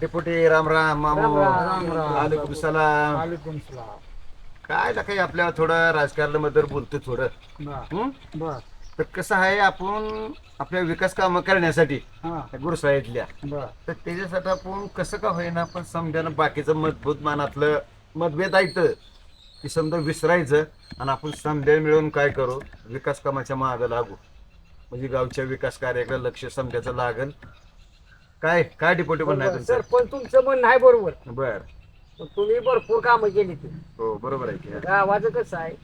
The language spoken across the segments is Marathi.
डेपुटी राम राम मामू. वालेकुम सलाम वालेकुम सलाम काय ना काही आपल्याला थोडं राजकारणाबद्दल बोलतो थोडं हं? बर तर कसं आहे आपण आपल्या विकास कामं करण्यासाठी हा. गुरुसाहेबल्या बर. तर त्याच्यासाठी आपण कसं का होईना आपण समजानं बाकीचं मजबूत मानातलं मतभेद ऐकतं की समजा विसरायचं आणि आपण समजा मिळून काय करू? विकास कामाच्या मागं लागू. म्हणजे गावच्या विकास कार्याकडे लक्ष समजायचं लागल. काय काय डिपोटी म्हणणं आहे सर तुमचं? पण तुमचं म्हणणं आहे बरोबर. बर. पण तुम्ही भरपूर कामं केली ती. हो बरोबर आहे की. गावाचं कसं आहे.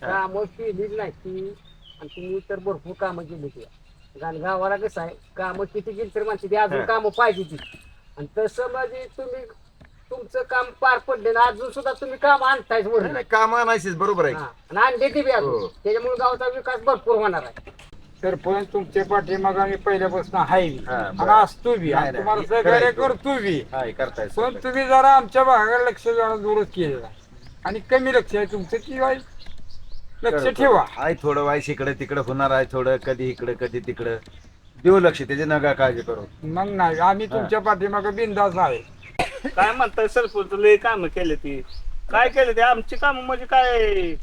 कामं केलीच नाही ती. आणि तुम्ही तर भरपूर कामं केली ती कारण गावाला कसं आहे कामं किती केली तर माणसं ती अजून हा. कामं पाहिजे ती आणि तसं म्हणजे तुम्ही तुमचं काम पार पडले ना अजून सुद्धा तुम्ही काम आणतायच नाही, वरून नाही, काम आणायचीच बरोबर आहे की. आणि आणले ती बी हो. अजून त्याच्यामुळे गावाचा विकास भरपूर होणार आहे सरपंच तुमच्या पाठीमाग आम्ही पहिल्यापासून आहे हा, आणि बरं. असतो बी नाही, आणि नाही, तुम्हाला हे सहकार्य करायचं. करतो बी हाय करताय पण तुम्ही जरा आमच्या भागाला लक्ष जरा दूरच केलेलं आहे. आणि कमी लक्ष आहे तुमचं की बाई लक्ष ठेवा. आहे थोडं वाईस इकडे तिकडे होणार आहे थोडं कधी इकडे कधी तिकडे. देऊ लक्ष त्याची नका काळजी करू. मग नाही आम्ही तुमच्या पाठीमाग बिंदास आहे. काय म्हणताय सरपंच लय काम केले ती. काय केले ते? आमची काम म्हणजे काय?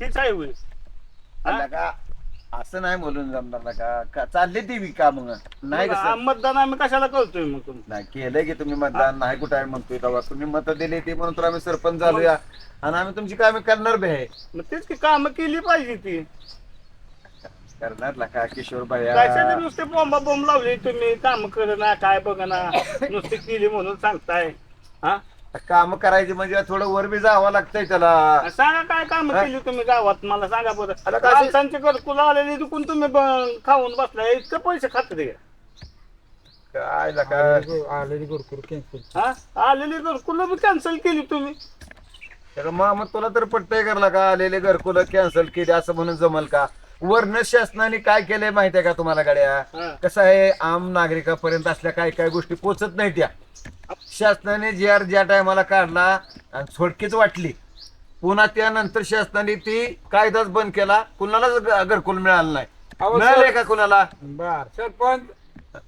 तीच आहे होय. हा? असं नाही बोलून जमणार ना का? का चालली ती बी का मग? नाही मतदान आम्ही कशाला करतोय मग तुम्ही? नाही केलंय की तुम्ही मतदान नाही कुठं आहे म्हणतोय तेव्हा. तुम्ही मत दिली ती म्हणून तर आम्ही सरपंच झालोया. आणि आम्ही तुमची कामे करणार बी. आहे मग तेच की काम केली पाहिजे ती. करणार ना का किशोर भाई नुसते बोंबा बोंब लावली तुम्ही? काम ना काय बघना. नुसती केली म्हणून सांगताय. हा? काम करायची म्हणजे थोडं वर बी जावं लागतंय त्याला. सांगा काय काम? केली तुम्ही गावात? मला सांगा बरं. कशी- माणसांची घरकुल आलेली चुकून तुम्ही ब- खाऊन बसलाय इतकं पैसे खात ते काय लका आलेली भरपूर कॅन्सल हा? आलेली घरकुल बी कॅन्सल केली तुम्ही. मग तुला तर पटतंय करला का? आलेले घरकुल कॅन्सल केले असं म्हणून जमल का? वर्ण शासनाने काय केलंय माहितीये का तुम्हाला गाड्या. कसं आहे आम नागरिकापर्यंत असल्या काही काही गोष्टी पोचत नाही त्या शासनाने जी आर ज्या टायमाला काढला आणि सोडकीच वाटली पुन्हा त्यानंतर शासनाने ती कायदाच बंद केला कुणालाच घरकुल मिळालं नाही. अहो, मिळाले सर- का कुणाला? बर. सरपंच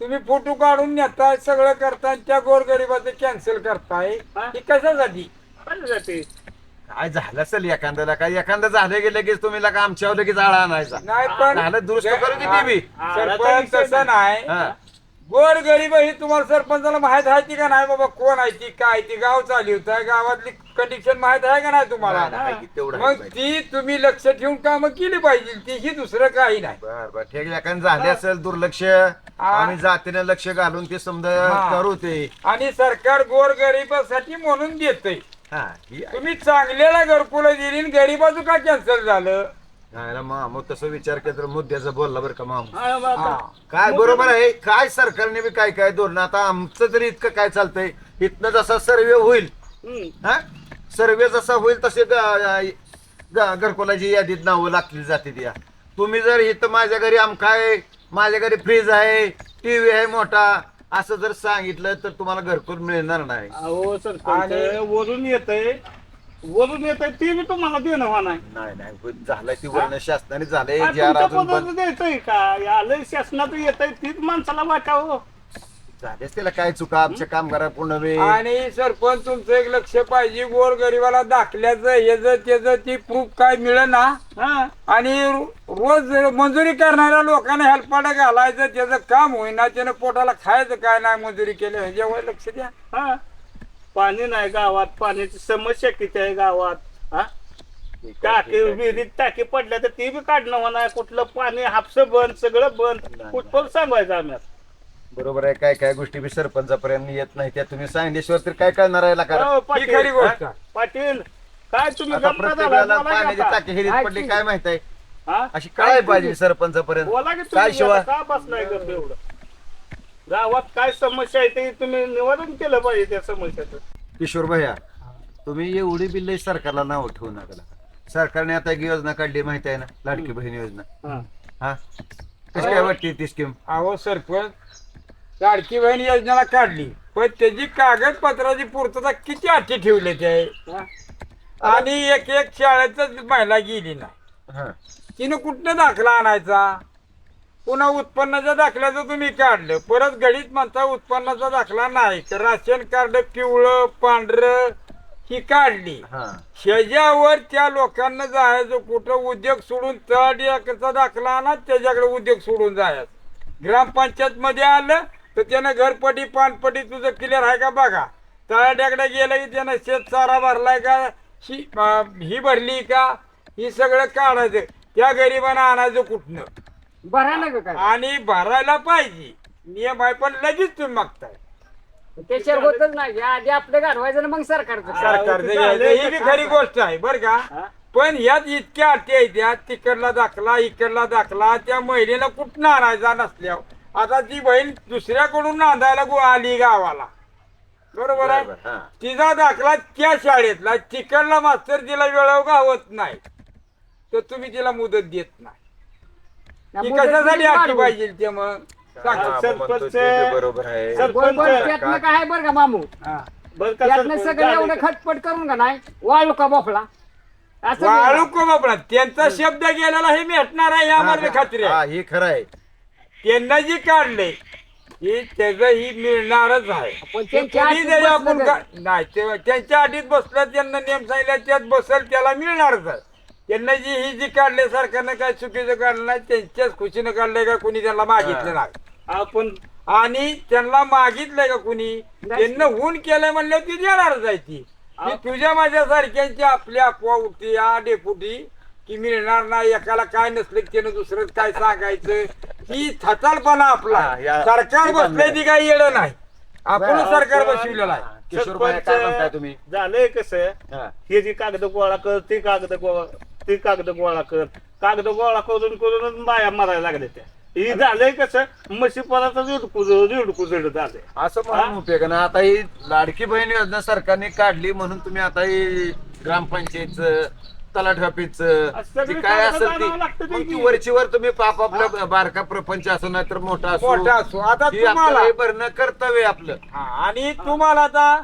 तुम्ही फोटो काढून नेताय सगळं करताय त्या गोरगरिबाचं कॅन्सल करताय. हा? कशासाठी? काय झालं असेल एखाद्याला? काय एखादं झालं की लगेच तुम्ही लगा आमच्यावर लगेच आळा आणायचा? नाही पण झालं दुरुस्त करू ती बी? सरपंच तसं नाही. हा. गोर गरीब ही तुम्हाला सरपंचाला माहीत आहे ती का नाही? बाबा कोण आहे ती काय ती? गाव चालली होत गावातली कंडिशन माहीत आहे का नाही तुम्हाला? नाही, तेवढं आहे मग. ती तुम्ही लक्ष ठेवून कामं केली पाहिजे. ती ही दुसरं काही नाही. बर बर ठीक आहे. एखादं झाले असेल दुर्लक्ष आम्ही जातीने लक्ष घालून ते समजा हा. करू ते. आणि सरकार गोर गरीबासाठी म्हणून देतय. हा ही आहे. तुम्ही चांगल्याला घरकुल दिली आणि गरीबाचं का कॅन्सल झालं. नाही ना माम तसं विचार केला तर मुद्द्याचं बोलला बरं का माम? हा, हा. काय बरोबर आहे? काय सरकारने बी काय काय धोरण? आता आमचं तरी इतकं काय चालतंय? इथनं जसा सर्वे होईल हम्म. हा? सर्वे जसा होईल तसे ग- ग- घरकुलाची यादीत नावं लागली जाते त्या. तुम्ही जर इथं माझ्या घरी आमकाय माझ्या घरी फ्रीज आहे टीव्ही आहे मोठा असं जर सांगितलं तर तुम्हाला घरकुल मिळणार नाही. अहो सरपंच आणि- वरून येतंय. वरून येतंय ते बी तुम्हाला देणं व्हा नाही. नाही झालंय ती वर्ण शासनाने झालंय तुमच्या अजून पदार्थ द्यायचंय का? आलंय शासनात येतंय तीच माणसाला वाटावं झालेच त्याला काय चुका? आमच्या कामगारा पूर्ण वेळ. आणि सरपंच तुमचं एक लक्ष पाहिजे. गोर गरीबाला दाखल्याचं याचं त्याचं ती प्रूफ काय मिळेना? हा. आणि रो- रोज मजुरी करणाऱ्या लोकांना हेल्पाडा घालायचं त्याचं काम होईना त्यानं पोटाला खायचं काय नाही मजुरी केलं ह्याच्यावर लक्ष द्या. हा. पाणी नाही गावात पाण्याची समस्या किती आहे गावात हा? टाकी विहिरीत टाकी पडल्या तर ती बी काढणं होणार कुठलं पाणी हापसं बंद सगळं बंद. कुठपर्यंत सांगायचं आम्ही आता? बरोबर आहे काय काय गोष्टी बी सरपंचापर्यंत येत नाही त्या तुम्ही सांगितल्याशिवाय तर काय कळणार आहे का हो, ही पाटील खरी गोष्ट? पाटील काय तुम्ही आता गप्पा प्रत्येकाला झाला? बोला की पाण्याची. टाकी हिरीत पडली काय माहीत आहे? हा? अशी काय पाहिजे सरपंचापर्यंत? बोला की काय तुम्ही शिवाय? आता का बसलाय गप्प एवढं? गावात काय समस्या आहे ते तुम्ही निवारण केलं पाहिजे त्या समस्याचं. किशोर भैया तुम्ही एवढी बिल्ल सरकारला नाव ठेवू नका सरकारने आता एक योजना काढली माहिती आहे ना? लाडकी बहीण योजना. हा. हा? कशी काय वाटते ती स्कीम? अहो सरपंच लाडकी बहीण योजनेला काढली. पण त्याची कागदपत्राची पूर्तता किती आठी ठेवले ते. आणि एक एक शाळेतच महिला गेली नाही. हा. तिने कुठनं दाखला आणायचा? पुन्हा उत्पन्नाच्या दाखल्याचं तुम्ही काढलं. परत घडीत म्हणता उत्पन्नाचा दाखला नाही. तर राशन कार्ड पिवळं पांढरं ही काढली. हा. ह्याच्यावर त्या लोकांना जायचं कुठं? उद्योग सोडून एकचा दाखला आणा त्याच्याकडे उद्योग सोडून जायचं. ग्रामपंचायत मध्ये आलं तर त्यानं घरपटी पानपटी तुझं क्लिअर आहे का बघा? तळाट्याकडे गेलं की त्यानं शेत चारा भरलाय का? ही ही भरली का? ही सगळं काढायचं. त्या गरिबांना आणायचं कुठनं? भरा ना ग काय? आणि भरायला पाहिजे. नियम आहे पण लगेच तुम्ही मागताय. त्याच्यावर होतच नाही आधी आपलं घालवायचं ना मग सरकारचं सरकारचं घ्यायचं ही बी का? खरी गोष्ट आहे बरं का? हा? पण ह्यात इतक्या अटी आहेत त्या तिकडला दाखला इकडला दाखला त्या महिलेला कुठं आणायचा नसल्यावर? आता ती बहीण दुसऱ्याकडून नांदायला गो आली गावाला. बरोबर आहे? बरोबर, हा. तिचा दाखला त्या शाळेतला तिकडला मास्तर तिला वेळव गावत नाही. तर तुम्ही तिला मुदत देत नाही. ती कशासाठी वाढवून. पाहिजे ते मग? सांगा. मग सरपंच- म्हणतो ते बी बरोबर आहे. सरपंच- पण पण त्यातनं काय आहे बरं का मामू? हा. बरं का त्यातनं सरपंच सगळं झालं एवढं का? खटपट करून का नाही? वाळू का बोफला असं वाळू नाही. को बापडा त्यांचा शब्द गेलेला हे भेटणार आहे या मला खात्री आहे हा हे खरं आहे. त्यांना जी काढले. ही त्याचं ही मिळणारच आहे. पण ते त्यांच्या कोणी अटीत जरी बसलं आपण तर. का- नाही ते- त्यांच्या बसलं त्यांना नियम सांगितलं त्यात बसल त्याला मिळणारच आहे. त्यांना जी ही जी काढले सरकारनं काय चुकीचं काढलं नाही त्यांच्याच खुशीनं काढलंय का कोणी त्यांना मागितलं नाही. आपण आणि त्यांना मागितलंय का कुणी. त्यांना हून केलंय म्हणलं ती देणारच आहे ती. तुझ्या माझ्या सारख्यांची आपली अफवा उठती या डेपुटी की मिळणार नाही एकाला काय नसलं की त्यानं दुसरं काय सांगायचं? ही थचालपणा आपला. हा, या- सरकार बसलंय बांधलंय. ती काही येणं नाही. आपण सरकार बसविलेलं आहे. किशोर भाई काय म्हणताय तुम्ही? झालंय कसं? हा. हे जी कागद गोळा कर ती कागद गोळा ती कागद गोळा कर. कागद गोळा करून करून बाया मारायला लागले त्या. ही झालंय कसं? म्हशी परत रिडकू रिडकू जड झालंय. असं म्हणून उपयोग आहे ना आता ही लाडकी बहीण योजना सरकारने काढली म्हणून तुम्ही आता ही ग्रामपंचायतचं तलाठी ऑफिसचं असं सगळी ती काय कागदं असेल ती आणावं लागतं ते मग ती की. वरची वर तुम्ही पाप आपला बारका प्रपंच असो नाही तर मोठा असो मोठा असो. आता तुम्हाला हे भरणं कर्तव्य आहे आपलं. हा, आणि तुम्हाला आता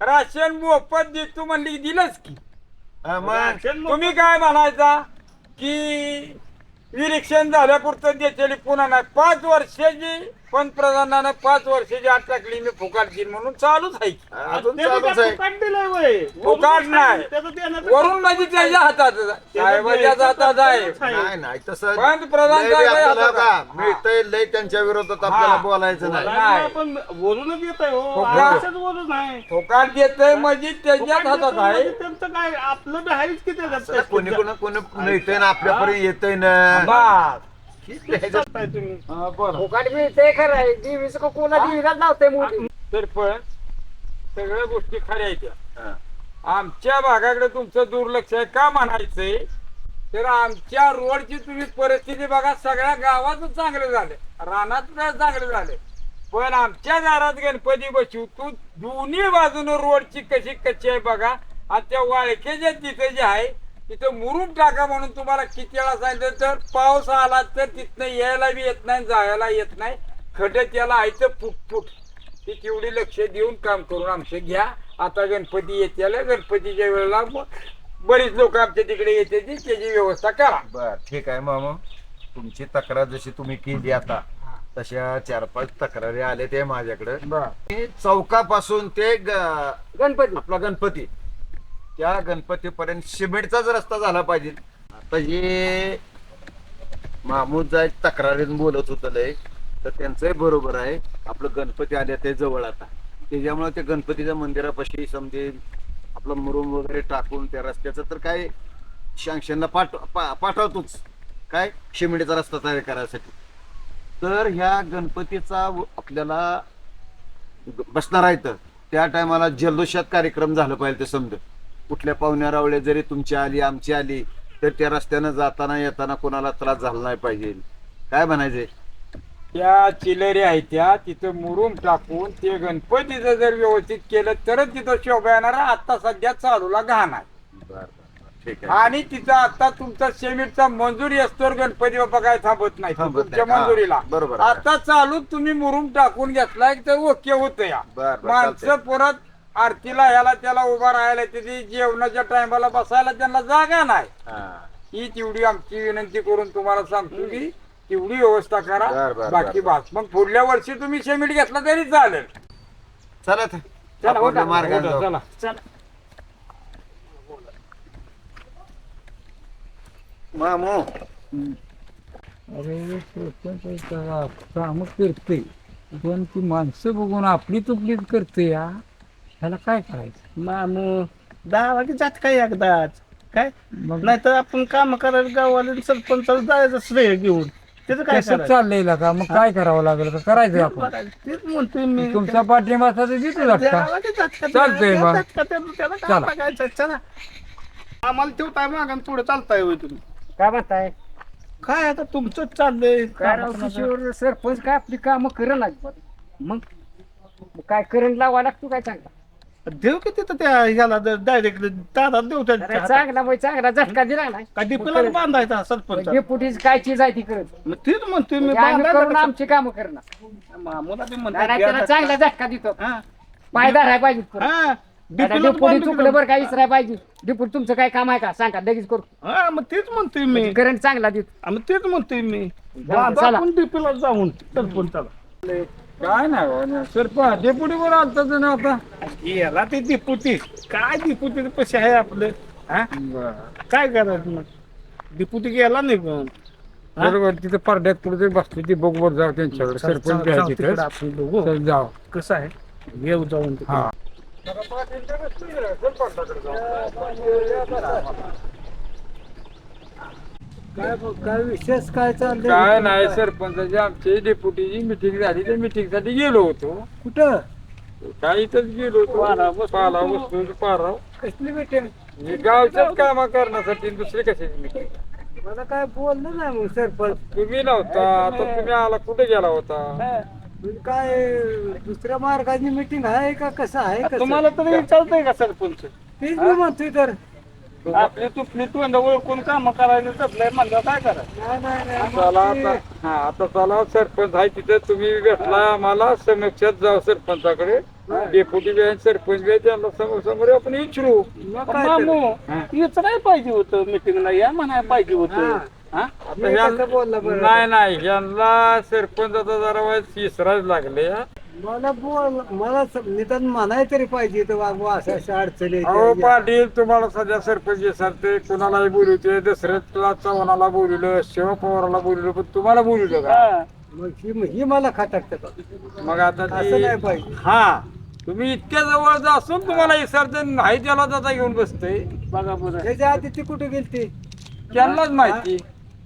राशन मोफत देतो म्हणली की दिलंच की. हा, मग? राशन मोफत- तुम्ही काय म्हणायचा? की निरीक्षण झाल्यापुरतं देतेली पुन्हा नाही. पाच वर्षाची पंतप्रधानानं पाच वर्षाची आठ टाकली मी फुकाट देईन म्हणून चालूच आहे की. अजून चालूच आहे फुकट नाही. वरून म्हणजे त्याच्या हातात हातात आहे नाही नाही तसं पंतप्रधान लय साहेब आपल्याला का. मिळतंय लय त्यांच्या विरोधात हा. आपल्याला बोलायचं नाही नाही. आपण वरूनच येत आहे हो फुकट. असंच वरून आहे फुकाट देतोय म्हणजे त्याच्याच हातात देतो आहे म्हणजे त्यांचं काय आपलं बी आहेच की त्याच्यात कोणी कोणी कोणी मिळतंय ना आपल्यापर्यंत येतंय ना बस. हा, बरं मिळते खरं आहे कोणा लावते मोठी तर पण सगळ्या गोष्टी खऱ्या आहेत हा. आमच्या भागाकडे तुमचं दुर्लक्ष आहे का म्हणायचंय? तर आमच्या रोडची तुम्ही परिस्थिती बघा सगळ्या गावात चांगलं झालं. रानात चांगले चांगलं झालं पण आमच्या दारात गणपती बसू तू दोन्ही बाजून रोडची कशी कच्ची आहे बघा. आणि त्या वाळकेच्या तिथे जे आहे तिथं मुरुम टाका म्हणून तुम्हाला किती वेळा सांगितलं तर पाऊस आला तर तिथनं यायला बी येत नाही जायला येत नाही. खड्डे त्याला आहे फुट फुट. ती तेवढी लक्ष देऊन काम करून आमचं घ्या. आता गणपती येत्याला गणपतीच्या वेळेला बरीच लोक आमच्या तिकडे येते ती त्याची व्यवस्था करा. बर ठीक आहे मामा. तुमची तक्रार जशी तुम्ही केली आता तशा चार पाच तक्रारी आले ते माझ्याकडे. बर. चौकापासून ते गणपती. आपला गणपती. त्या गणपतीपर्यंत सिमेंटचाच रस्ता झाला पाहिजे आता हे मामूद जाय तक्रारीन बोलत होत लय तर त्यांचंही बरोबर आहे. आपलं गणपती आले ते जवळ आता. त्याच्यामुळे ते गणपतीच्या मंदिरापाशी समजेल आपलं मुरुम वगैरे टाकून त्या रस्त्याचं तर काय शँक्शनला पाठ पा- पाठवतोच. काय? शिमिडीचा रस्ता तयार करायसाठी. तर ह्या गणपतीचा आपल्याला बसणार आहे तर त्या टायमाला जल्लोषात कार्यक्रम झालं पाहिजे ते समजा कुठल्या पाहुण्या जरी तुमची आली आमची आली तर त्या रस्त्यानं जाताना येताना कोणाला त्रास झाला नाही पाहिजे काय म्हणायचंय त्या चिलरी आहेत त्या तिथं मुरुम टाकून ते गणपतीचं जर व्यवस्थित केलं तरच तिथं शोभा येणार आहे. आता सध्या चालूला घाण आहे ठीक आहे आणि तिचा आता तुमचा सेमिटचा मंजुरी असतो गणपती बाप्पा काय थांबत नाही थांबत नाही. तुमच्या हा, मंजुरीला बरोबर आहे. आता चालू तुम्ही मुरुम टाकून घेतलाय तर ओके होत या बर, बर, माणसं चालतंय. परत आरतीला ह्याला त्याला उभा राहायला तिथे जेवणाच्या टायमाला बसायला त्यांना जागा नाही हा. ही तेवढी आमची विनंती करून तुम्हाला सांगतो की तेवढी व्यवस्था करा बर, बाकी बर. बास मग पुढल्या वर्षी तुम्ही सेमिट घेतला तरी चालेल चला तर. चला, आपण उठा. मार्गाने उठा, जाऊ. चला. मामू अरे काम करते पण ती माणसं बघून आपली तुपलीच करते या ह्याला काय करायचं? मामू दहा की जात काय एकदाच? काय? मग? नाहीतर आपण काम करायला गावाला सरपंचाला जायचं श्रेय घेऊन. त्याचं काय कसं करायचं? चाललंय का? मग काय करावं लागेल का? करायचं आपण. तेच म्हणतोय मी. तुमचा पाठिंबा असा तर देतो द्यावा की? चालतंय मग. त्याला- त्याला काय चला. बघायचं? चला. आम्हाला ठेवताय मागं पुढे चालताय होय तुम्ही. काय म्हणताय? काय आता तुमचं चाललंय? काय राव किशोर सरपंच काय आपली कामं करण मग? काय करंट लावा लागतो काय चांगला? देऊ की तिथं त्या ह्याला डायरेक्ट दादा देऊ अरे चांगला मग चांगला झटका दिला नाही का डिपीला बांधायचा सरपंच? डेपुटीच काय चीज आहे ती करत? मग तेच म्हणतोय मी आम्ही करून बांधायला आमची कामं करणार. मामूला बी नाही, नाही, त्याला म्हणतात चांगला झटका देतो. हा. पायदार आहे पाहिजे पुढं. हा. आता डिपीला डेपुटी चुकलं बरं काय इसराय पाहिजे. डेपुटी तुमचं काय काम आहे का? सांगा लगेच करू. हा मग तेच म्हणतोय मी. करंट चांगला देतो. तेच म्हणतोय मी. चला. बांधा आपण डिपीला जाऊन सरपंचाला. काय नाही सरपंच डेपुटी वर आलता ना आता? याला ते डिपुटी काय डिपुटी पैसे आहे आपलं? हा? काय करायचं मग? डिपुटी गेला नाही पण हा? बरोबर तिथे पारड्यात कुठे बसली ती बघ जाऊ त्यांच्याकडे. सरपंच जाऊ- बी आहे जाऊ तिथे. तिकडं आपण बघू. चल जाऊ. कसं आहे? येऊ जाऊन तिकडं. हा. काय काय विशेष काय चाललंय? काय नाही सरपंचाची आमची डेप्युटीची मिटिंग झाली. त्या मिटिंगसाठी गेलो होतो. कुठं? काय इथंच गेलो होतो. पाला. वस्तू पारा कसली मिटिंग हे गावच्याच कामा करण्यासाठी दुसरी कशाची मिटिंग मला काय बोललं नाही मग सरपंच. तुम्ही नव्हता. आता तुम्ही आला कुठे गेला होता? म्हणजे काय दुसऱ्या मार्गाची मिटिंग आहे का? कसं आहे? कसं? तुम्हाला तरी विचारतंय का सरपंच? तेच मी म्हणतोय तर. आपली तुपली तोंड ओळखून काम करायला जपलंय म्हणलं काय नाही चला आता हा आता चला सरपंच आहे तिथे तुम्ही भेटला आम्हाला समक्षात जाऊ सरपंचाकडे. डेप्युटी बी सरपंच बी त्यांना समोर समोर आपण विचारू? मामू विचारायला पाहिजे होतं? मिटिंगला या म्हणायला पाहिजे होतं? नाही नाही यांना सरपंच जरा तिसराच लागले. मला बोल मला स- निदान म्हणाय तरी पाहिजे तर बाबू अशा अशा अडचणी आहेत. अहो पाटील तुम्हाला सध्या सरपंच विसरते कुणालाही बोलवते दसऱ्याला चव्हाणाला बोलवलं शिवपवाराला बोलवलं पण तुम्हाला बोलवलं का? हा. मग ही ही मला खटकत मग आता असं नाही ती पाहिजे. हा. तुम्ही इतक्या जवळ असून तुम्हाला विसरते नाही त्याला जाता घेऊन बसते बघा बरं त्याच्या आधी ती कुठे गेलती? त्यांनाच माहिती.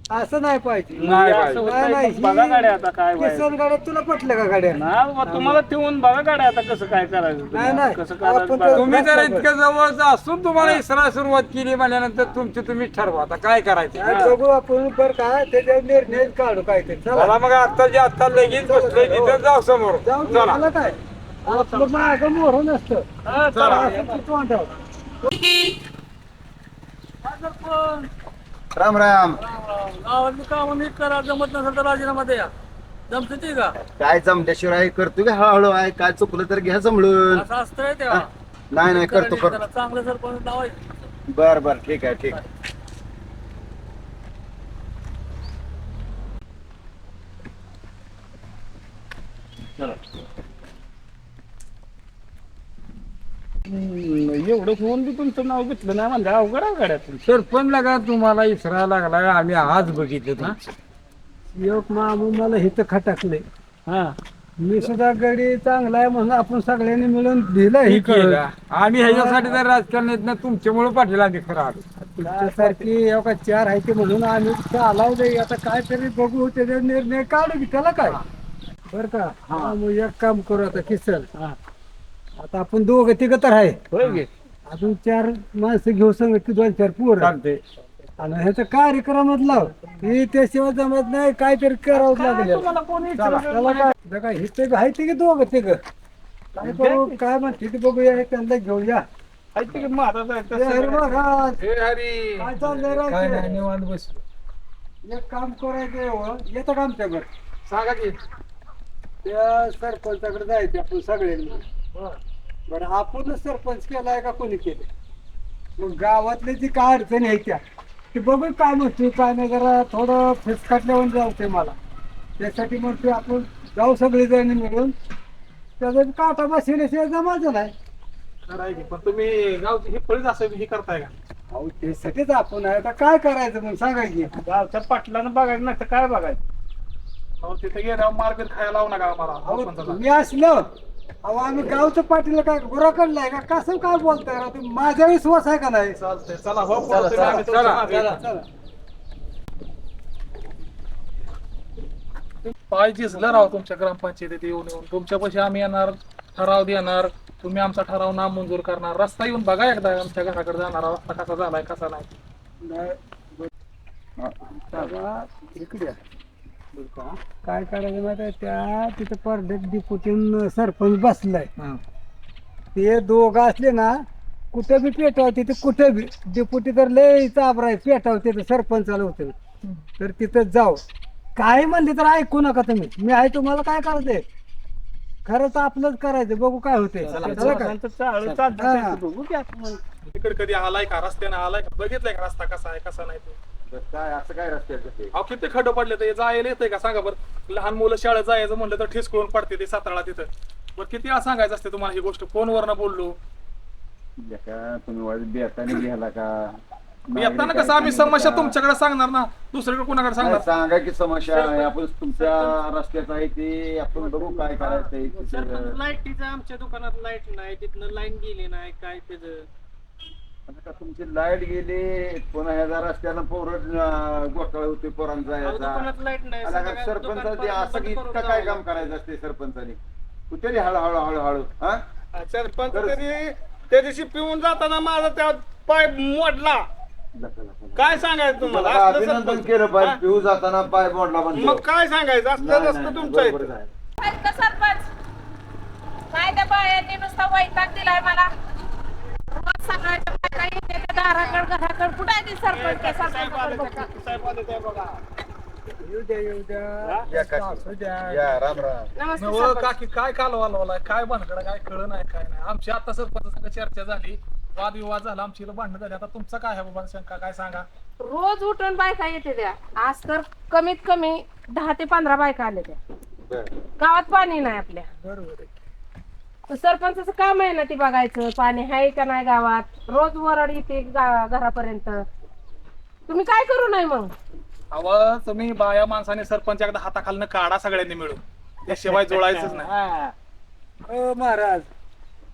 असं नाही पाहिजे. नाही असं पाहिजे. होत नाही, नाही. नाही, बघा गाड्या आता काय व्हायचं. किसन गाड्या तुला पटलं का गाड्या? ना तुम्हाला ठेवून बघा गाड्या आता कसं काय करायचं नाही, तुम्हाला. नाही. कसं आपण तर-. तुम्ही जर इतक्या जवळ असून तुम्हाला इसरा सुरुवात केली म्हणल्यानंतर तुमची तुम्ही ठरवा. आता काय करायचं? काय बघू आपण बर का? त्याच्यावर निर्णय काढू काय ते. चला. चला मग आता जे आता लगेच बसलोय तिथं जाऊ समोर. जाऊ दे, चला. मला काय? आपलं मागं नसतं हा, चला. असं तू तोंडावर. राम राम. गावातली कामं नीट करा जमत नसेल तर राजीनामा द्या. जमते ती का? काय जमल्याशिवाय करतो की हळूहळू आहे काय चुकलं तर घ्या समजून असं असतंय? तेव्हा. नाही नाही करतो करतो. त्याला चांगलं सरपंच लावायचं बर बर ठीक आहे ठीक. आहे हम्म, एवढं होऊन बी तुमचं नाव घेतलं नाही म्हणजे अवघड आहे गाड्या तुमची. सरपंच लागा तुम्हाला इसरा लागला? आम्ही आज बघितलं ना. योग मामू मला हिथं खटकले. हा. मी सुद्धा गडी चांगला आहे म्हणून आपण सगळ्यांनी मिळून दिलं हे ही केलं. आम्ही ह्याच्यासाठी तर राजकारण येत नाही. तुमच्यामुळे पाटील आम्ही खरं आलो. सारखी एवढा चार आहे ते म्हणून आम्ही चालावले आता काय तरी बघू त्याचा निर्णय काढू की त्याला काय? बर का? हा. मग एक काम करू आता किसन हा. आता आपण दोघं तिघं तर आहे. होय अजून चार माणसं घेऊ सांगत की दोन चार पोर. चालते आणि ह्याचा कार्यक्रमात लाव. ही त्याशिवाय जमत नाही काहीतरी करावं लागेल. काय? बघा हे ते आहे ते की दोघं तिघ? काय करू काय म्हणते ते बघूया हे त्यांना महाराज आहे हे हरी महाराज. हे हरी. काय चाललंय बसलो. एक काम करायचं आहे हो. येतं का आमच्याकडे? सांगा की. त्या सरपंचाकडे जायचं आपण सगळ्यांनी. बरं आपणच सरपंच केलाय का कोणी केले मग गावातले जी काय अडचणी आहेत त्या ते बघून काय म्हणतोय काय नाही जरा थोडं फिसकाटल्यावर जाऊ मला. त्यासाठी म्हणतोय आपण जाऊ सगळे जण मिळून. त्याचा काटा बसल्याशिवाय जमायचं नाही. खरं आहे की पण तुम्ही गावची ही फळीच असं हे करताय का? अहो त्यासाठीच आपण आहे. आता काय करायचं मग सांगा की? गावच्या पाटलानं बघायचं नाही तर काय बघायचं? अहो तिथे गेल्यावर मारबीर खायला लावू नका अहो सरपंचाला. तुम्ही असलं अहो आम्ही गावचं पाटील काय गुराकडलाय का कसं काय बोलताय राव? तुम्ही माझा विश्वास आहे का नाही चालतंय चला हो पुढं तुम्ही आम्ही तुमच्या मागे. चला. पाय झिजलं राव तुमच्या ग्रामपंचायतीत येऊन येऊन तुमच्यापाशी आम्ही येणार ठराव देणार तुम्ही आमचा ठराव नामंजूर करणार रस्ता येऊन बघा एकदा आमच्या घराकडे जाणारा रस्ता कसा झालाय कसा नाही नाही. बाबा, इकडे या. काय करायचं माहिती आहे? त्या तिथं परडेट डिपुटीन सरपंच बसलाय. ते दोघं असले ना कुठं बी पेटावते ते कुठं बी. डिपुटी तर लय चाबराय पेटावते तर सरपंचाला होतं. तर तिथं जाऊ काय म्हणले तर ऐकू नका तुम्ही. मी आहे तुम्हाला काय करायचंय? खरंच आपलंच करायचं बघू काय होते तिकडे कधी आलाय का? रस्त्याने आलाय का? बघितलाय का रस्ता कसा आहे कसा नाही काय असं काय रस्त्याचं ते? अहो किती खड्डे पडले तर जायला येतंय का? सांगा बरं. लहान मुलं शाळेत जायचं म्हणलं तर ठिसकळून पडते ते साताळा तिथं. बरं किती वेळा सांगायचं असते तुम्हाला ही गोष्ट? फोनवरनं बोललो. का तुम्ही वाईट बेताने घ्याला का? येताना कसं आम्ही समस्या तुमच्याकडे सांगणार ना? दुसरीकडे कोणाकडे काय सांगणार? सांगा की समस्या आहे आपण तुमच्या रस्त्यात आहे ते आपण बघू काय करायचंय तिथं. लाईटीचं आमच्या दुकानात लाइट नाही तिथनं लाईन गेली नाही काय त्याचं? आता का तुमची लाइट गेली पुन्हा ह्या रस्त्यानं पोर घोटाळा होते पोरांचा याचा दुकानात लाइट नाही आता का संध्याकाळी सरपंच दुकान ते असं बंद की करून इतकं काय काम करायचं असते सरपंचाने? कुठे हळूहळू हळूहळू हा? सरपंच तरी त्या दिवशी पिऊन जाताना माझा त्या पाय मोडला. काय सांगायचं तुम्हाला? असलं अभिनंदन सरपंच. केलं हा? पाहिजे पिऊ जाताना पाय मोडला म्हणतो मग काय सांगायचं? असलं असतं नाही, तुमचं इथं. सरपंच काय त्या बायांनी नुसता वैताग दिलाय मला. रोज सकाळच्या बायका येते त्या दाराकड घराकड कुठे आहे ती सरपंच? त्या साहेब आले, सरपंच त्या काकी साहेब आले, त्या बघा. येऊ द्या येऊ या द्या काकी. असू द्या. या राम राम. नमस्ते नवं सरपंच. काकी काय कालवा लावलाय? काय भानगड काय कळ नाही काय नाही. आमची आता सरपंच संग चर्चा झाली. वादविवाद झाला आमची इथं भांडणं झाली. आता तुमचं काय आहे बाबा? शंका काय सांगा? रोज उठून बायका येते त्या. आज तर कमीत कमी दहा ते पंधरा बायका आल्या त्या. बरं. गावात पाणी नाही आपल्या. बरोबर आहे. सरपंचाचं काम आहे ना ती बघायचं पाणी आहे का नाही गावात? रोज वरड येते गा- घरापर्यंत. तुम्ही काय करू नये मग? अव तुम्ही बाया माणसाने सरपंच एकदा हाताखालनं काढा सगळ्यांनी मिळून. त्याशिवाय जोडायचंच नाही. हा. महाराज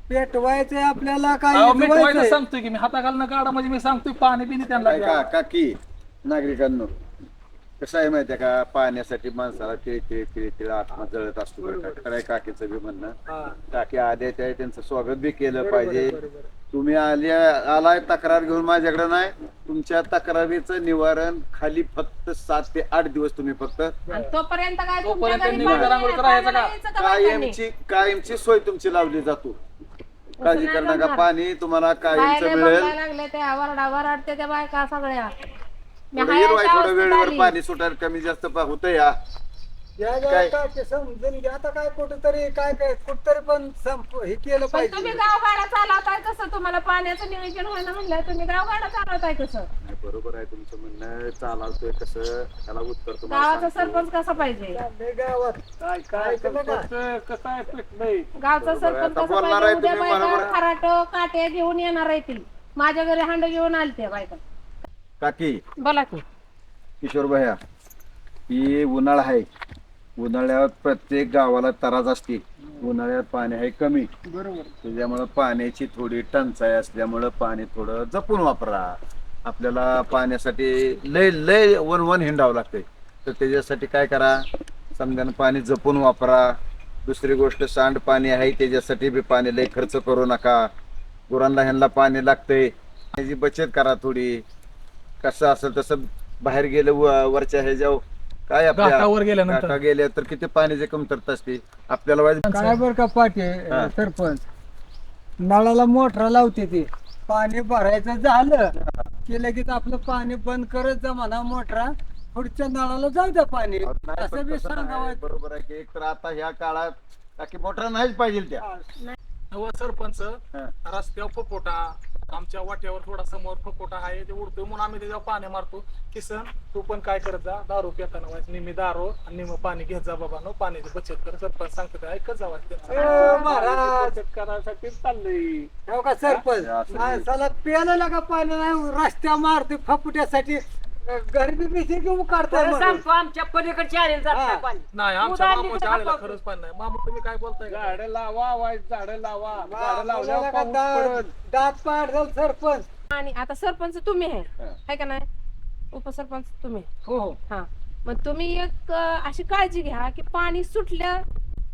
पेटवायचंय आपल्याला काय अहो, मी सांगतोय की मी हाताखालनं काढा म्हणजे मी सांगतोय पाणी बिनी त्यांना ऐका. काकी नागरिकांनो कसं आहे माहितीये का? पाण्यासाठी माणसाला तिळ तिळ तिळ तिळ आत्मा जळत असतो बरं का. खरं आहे काकीचं बी म्हणणं. हा. काकी आले त्या त्यांचं स्वागत बी केलं पाहिजे. तुम्ही आल्या आलाय तक्रार घेऊन माझ्याकडे नाही. तुमच्या तक्रारीचं निवारण खाली फक्त सात ते आठ दिवस तुम्ही फक्त आणि तोपर्यंत काय तुमच्या तोपर्यंत घरी निवारा पाणी रांगोळी नाही, करायचं पाणी का? यायचं का बायकांनी? कायमची कायमची सोय तुमची लावली जातो. काळजी नाही करू नका. जमणार. पाणी तुम्हाला कायमचं बाहेर मिळेल. बोलायला लागले त्या वरडा वरडते त्या बायका सगळ्या. थोडं हाय येईल बाई, अशा थोडं अवस्थेत वेळेवर आली. पाणी सुटायला कमी जास्त होतं या या काय? गावात काय ते समजून घ्या. आता काय कुठेतरी काय काय कुठतरी पण संप हे केलं पण तुम्ही पाहिजे गावगाडा चालवताय कसं? तुम्हाला पाण्याचं नियोजन व्हायला म्हणलंय तुम्ही गावगाडा चालवताय कसं? नाही, बरोबर आहे तुमचं म्हणणं. चालवतोय कसं? त्याला उत्तर तुम्हाला गावाचा सांगतो. सरपंच कसा पाहिजे? चाललंय गावात. काय काय कसं कसं आहे पेटलंय गावचा बरोबर आहे. सरपंच आता कसा बोलणार पाहिजे? आहे उद्या तुम्ही बायका बरोबर. खराट काटे घेऊन येणार आहे ती. माझ्या घरी हांड घेऊन आलते बायका. काकी. बोला की. किशोर भैया ही उन्हाळा आहे. उन्हाळ्यात प्रत्येक गावाला तराज असते. उन्हाळ्यात पाणी आहे कमी. बरोबर. त्याच्यामुळं पाण्याची थोडी टंचाई असल्यामुळं पाणी थोडं जपून वापरा. आपल्याला पाण्यासाठी लय लय वन वन हिंडावं लागतंय. तर त्याच्यासाठी काय करा? समजा पाणी जपून वापरा. दुसरी गोष्ट सांड पाणी आहे त्याच्यासाठी बी पाणी लय खर्च करू नका. गुरांना ह्यांना पाणी लागतंय. त्याची बचत करा थोडी. कसं असेल तसं बाहेर गेलं व- वरच्या ह्याच्यावर काय आपल्या घाटावर गेल्यानंतर. घाटा गेल्या तर किती पाण्याची कमतरता असते? आपल्याला वाईट काय बर का पाटे हा. सरपंच? नळाला मोटरा लावते ती. पाणी भरायचं झालं की लगेच आपलं पाणी बंद करत जा म्हणा मोटरा. पुढच्या नळाला जाऊ द्या पाणी. नाही, पण असं बी तसं नाही. सांगावं. बरोबर आहे की एक तर आता ह्या काळात टाकी मोटर नाहीच पाहिजे त्या. व सरपंच. हा. रस्त्यावर फपोटा आमच्या वाट्यावर थोडा समोर फपोटा आहे ते उडतोय म्हणून आम्ही त्याच्यावर पाणी मारतो. किसन तू पण काय करत जा दारू पिताना व्हायचं निम्मी दारू आणि निम्म पाणी घेत जा बाबा नो पाण्याची बचत कर सरपंच सांगतो ऐकत जा वाटतं ए, महाराज! करायसाठी चाललंय. हो का सरपंच? साला प्यायला लागा पाणी नाही रस्त्या मारते फपुट्यासाठी. गरीबी बिशी घेऊन काढताय म्हणून. सांगतो आमच्या पलीकडच्या आलेलं जात हा. नाही पाणी नाही आमच्या उदाहरण मामाच्या. खरंच पाणी नाही मामा तुम्ही काय बोलताय का? झाडं लावा वाईट झाडं लावा झाडं आपल्याला लावल्यावर का पाऊस दात. दात पाड झालं सरपंच आणि आता सरपंच तुम्ही आहे हा. है का नाही उपसरपंच तुम्ही हो हो हा मग तुम्ही एक अं, अशी काळजी घ्या की पाणी सुटलं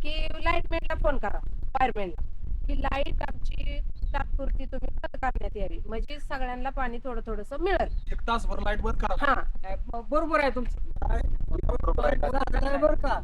की लाईटमॅनला फोन करा फायरमॅनला की लाइट आमची तात्पुरती तुम्ही बंद करण्यात यावी. म्हणजे सगळ्यांना पाणी थोडं थोडस मिळेल. एक तासभर लाइट बंद करा हा बरोबर आहे तुमचं. नाही बरं का?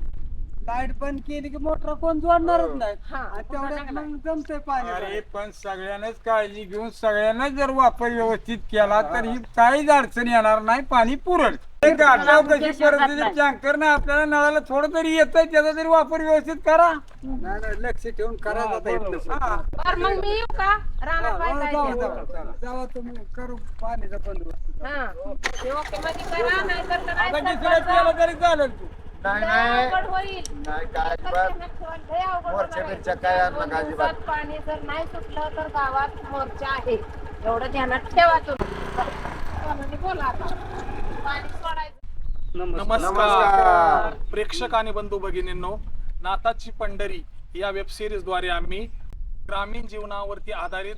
लाइट बंद केली की मोटर कोण जोडणारच नाही. हा. आणि तेवढ्यात मग जमतंय पाणी अरे पण सगळ्यांनाच काळजी घेऊन सगळ्यांनाच जर वापर व्यवस्थित केला तर ही काहीच अडचण येणार नाही पाणी पुरल. एक गाठाव कशी परिस्थिती टँकर ना आपल्याला नळाला थोडं तरी येतंय त्याचा तरी वापर व्यवस्थित करा. नाही, नाही, लक्ष ठेवून करायचं आता इथलं. हा. बरं मग मी येऊ का? रानात हा, पाय जायचं. तुम्ही करू पाणीचा बंदोबस्त. हा. ओके मध्ये करा नाहीतर तर नाही आता सरपंच. दुसऱ्या केलं तरी चालेल तू. नाही लय नाही. अवघड होईल. नाही काय एकच अजिबात. ध्यानात ठेवा, लय अवघड मोर्चा होणार आहे. बिर्चा काय आणलं दोन का अजिबात? दिवसात पाणी जर नाही सुटलं तर गावात मोर्चा आहे. एवढं ध्यानात ठेवा तुम्ही. कोणाने बोला आता. पाणी सोडायचं. नमस्कार. नमस्कार. प्रेक्षक आणि बंधू भगिनींनो नाताची पंढरी या वेब सिरीजद्वारे आम्ही ग्रामीण जीवनावरती आधारित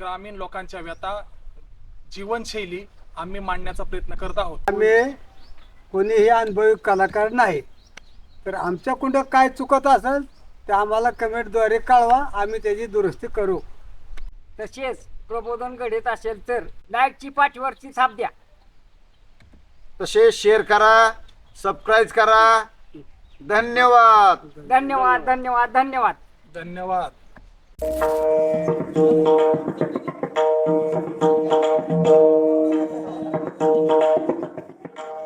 ग्रामीण लोकांच्या व्यथा जीवनशैली आम्ही मांडण्याचा प्रयत्न करत आहोत. आम्ही कोणीही अनुभवी कलाकार नाही. तर आमच्याकडं काय चुकत असेल तर आम्हाला कमेंटद्वारे कळवा आम्ही त्याची दुरुस्ती करू. तसेच प्रबोधन घडत असेल तर लाईकची पाठीवरची साप द्या. तसेच शेअर करा सबस्क्राईब करा. धन्यवाद. धन्यवाद धन्यवाद धन्यवाद. धन्यवाद.